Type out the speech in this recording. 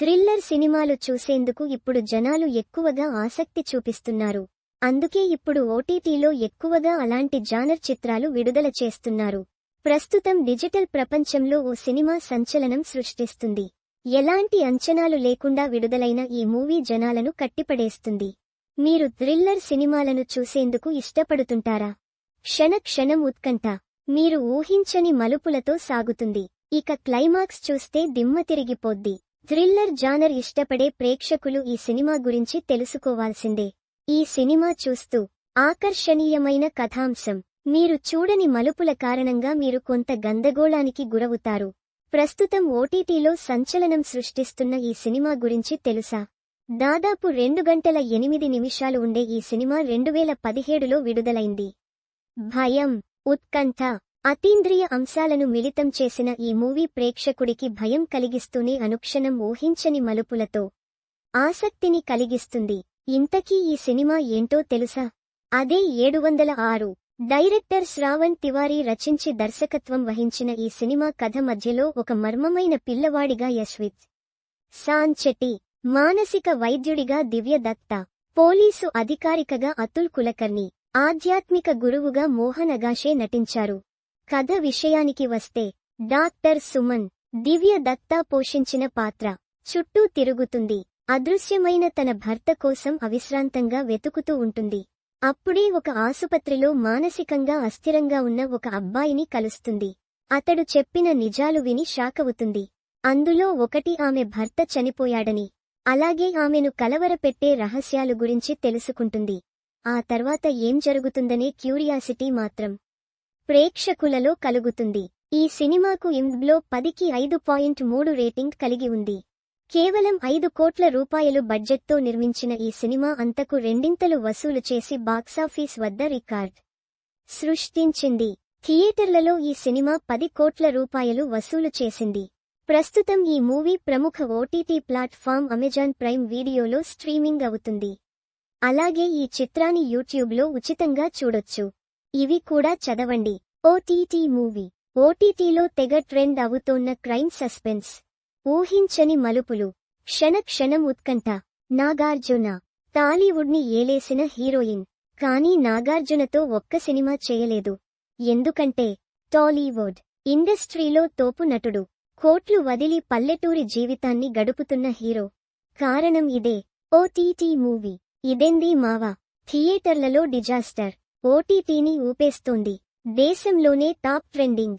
Thriller సినిమాలు చూసేందుకు ఇప్పుడు జనాలు ఎక్కువగా ఆసక్తి చూపిస్తున్నారు. అందుకే ఇప్పుడు ఓటీటీలో ఎక్కువగా అలాంటి జానర్ చిత్రాలు విడుదల చేస్తున్నారు. ప్రస్తుతం డిజిటల్ ప్రపంచంలో ఓ సినిమా సంచలనం సృష్టిస్తుంది. ఎలాంటి అంచనాలు లేకుండా విడుదలైన ఈ మూవీ జనాలను కట్టిపడేస్తుంది. మీరు థ్రిల్లర్ సినిమాలను చూసేందుకు ఇష్టపడుతుంటారా? క్షణ క్షణం ఉత్కంఠ. మీరు ఊహించని మలుపులతో సాగుతుంది. ఇక క్లైమాక్స్ చూస్తే దిమ్మ తిరిగిపోద్ది. థ్రిల్లర్ జానర్ ఇష్టపడే ప్రేక్షకులు ఈ సినిమా గురించి తెలుసుకోవాల్సిందే. ఈ సినిమా చూస్తూ ఆకర్షణీయమైన కథాంశం. మీరు చూడని మలుపుల కారణంగా మీరు కొంత గందగోళానికి గురవుతారు. ప్రస్తుతం ఓటీటీలో సంచలనం సృష్టిస్తున్న ఈ సినిమా గురించి తెలుసా? దాదాపు రెండు గంటల ఎనిమిది నిమిషాలు ఉండే ఈ సినిమా రెండువేల పదిహేడులో విడుదలైంది. భయం ఉత్కంఠ అతీంద్రియ అంశాలను మిళితం చేసిన ఈ మూవీ ప్రేక్షకుడికి భయం కలిగిస్తూనే అనుక్షణం ఊహించని మలుపులతో ఆసక్తిని కలిగిస్తుంది. ఇంతకీ ఈ సినిమా ఏంటో తెలుసా? అదే ఏడు వందల ఆరు. డైరెక్టర్ శ్రావణ్ తివారీ రచించి దర్శకత్వం వహించిన ఈ సినిమా కథ మధ్యలో ఒక మర్మమైన పిల్లవాడిగా యశ్విత్ సాంచెటి మానసిక వైద్యుడిగా దివ్య దత్త పోలీసు అధికారికగా అతుల్ కులకర్ణి ఆధ్యాత్మిక గురువుగా మోహన్ అగాషే నటించారు. కథ విషయానికి వస్తే డాక్టర్ సుమన్ దివ్య దత్తా పోషించిన పాత్ర చుట్టూ తిరుగుతుంది. అదృశ్యమైన తన భర్త కోసం అవిశ్రాంతంగా వెతుకుతూ ఉంటుంది. అప్పుడే ఒక ఆసుపత్రిలో మానసికంగా అస్థిరంగా ఉన్న ఒక అబ్బాయిని కలుస్తుంది. అతడు చెప్పిన నిజాలు విని షాకవుతుంది అందులో ఒకటి ఆమె భర్త చనిపోయాడని అలాగే ఆమెను కలవరపెట్టే రహస్యాలు గురించి తెలుసుకుంటుంది. ఆ తర్వాత ఏం జరుగుతుందనే క్యూరియాసిటీ మాత్రం ప్రేక్షకులలో కలుగుతుంది. ఈ సినిమాకు ఇంద్బ్లో పదికి ఐదు పాయింట్ మూడు రేటింగ్ కలిగి ఉంది. కేవలం ఐదు కోట్ల రూపాయలు బడ్జెట్తో నిర్మించిన ఈ సినిమా అంతకు రెండింతలు వసూలు చేసి బాక్సాఫీస్ వద్ద రికార్డ్ సృష్టించింది. థియేటర్లలో ఈ సినిమా పది కోట్ల రూపాయలు వసూలు చేసింది. ప్రస్తుతం ఈ మూవీ ప్రముఖ ఓటీటీ ప్లాట్ఫామ్ అమెజాన్ ప్రైమ్ వీడియోలో స్ట్రీమింగ్ అవుతుంది. అలాగే ఈ చిత్రాన్ని యూట్యూబ్లో ఉచితంగా చూడొచ్చు. ఇవి కూడా చదవండి. OTT movie. ఓటీటీలో తెగ ట్రెండ్ అవుతోన్న క్రైమ్ సస్పెన్స్. ఊహించని మలుపులు. క్షణ క్షణం ఉత్కంఠ. నాగార్జున. టాలీవుడ్ని ఏలేసిన హీరోయిన్. కానీ నాగార్జునతో ఒక్క సినిమా చేయలేదు. ఎందుకంటే టాలీవుడ్ ఇండస్ట్రీలో తోపు నటుడు. కోట్లు వదిలి పల్లెటూరి జీవితాన్ని గడుపుతున్న హీరో. కారణం ఇదే. OTT movie. ఇదెంది మావా? థియేటర్లలో డిజాస్టర్. ఓటీటీని ఊపేస్తోంది. बेसिम लोने टॉप ट्रेंडिंग